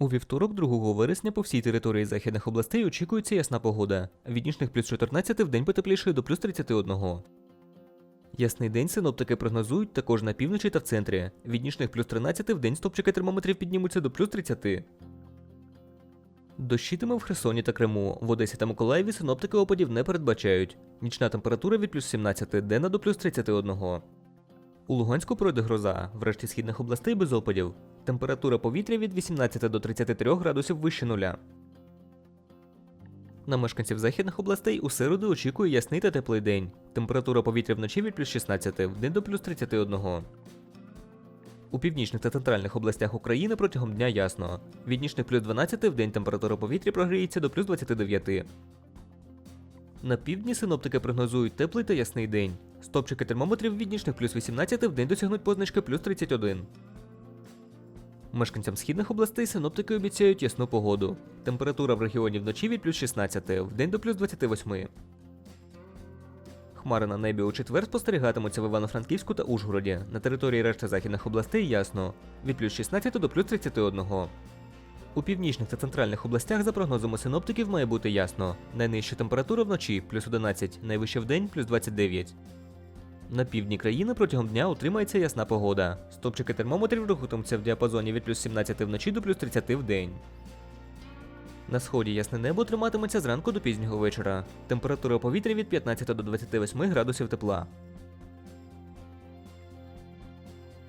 У вівторок, 2 вересня, по всій території західних областей очікується ясна погода. Від нічних плюс 14 в день потеплішає до плюс 31. Ясний день синоптики прогнозують також на півночі та в центрі. Від нічних плюс 13 в день стопчики термометрів піднімуться до плюс 30. Дощитиме в Херсоні та Криму. В Одесі та Миколаєві синоптики опадів не передбачають. Нічна температура від плюс 17, денна до плюс 31. У Луганську пройде гроза, в решті східних областей без опадів. Температура повітря від 18 до 33 градусів вище нуля. На мешканців західних областей у середу очікує ясний та теплий день. Температура повітря вночі від плюс 16, в день до плюс 31. У північних та центральних областях України протягом дня ясно. Від нічних плюс 12 в день температура повітря прогріється до плюс 29. На півдні синоптики прогнозують теплий та ясний день. Стопчики термометрів від нічних плюс 18 в день досягнуть позначки плюс 31. Мешканцям східних областей синоптики обіцяють ясну погоду. Температура в регіоні вночі від плюс 16, в день до плюс 28. Хмари на небі у четвер спостерігатимуться в Івано-Франківську та Ужгороді. На території решти західних областей ясно від плюс 16 до плюс 31. У північних та центральних областях за прогнозами синоптиків має бути ясно. Найнижча температура вночі плюс 11, найвища вдень плюс 29. На півдні країни протягом дня утримається ясна погода. Стопчики термометрів рухатимуться в діапазоні від плюс 17 вночі до плюс 30 в день. На сході ясне небо триматиметься зранку до пізнього вечора. Температура повітря від 15 до 28 градусів тепла.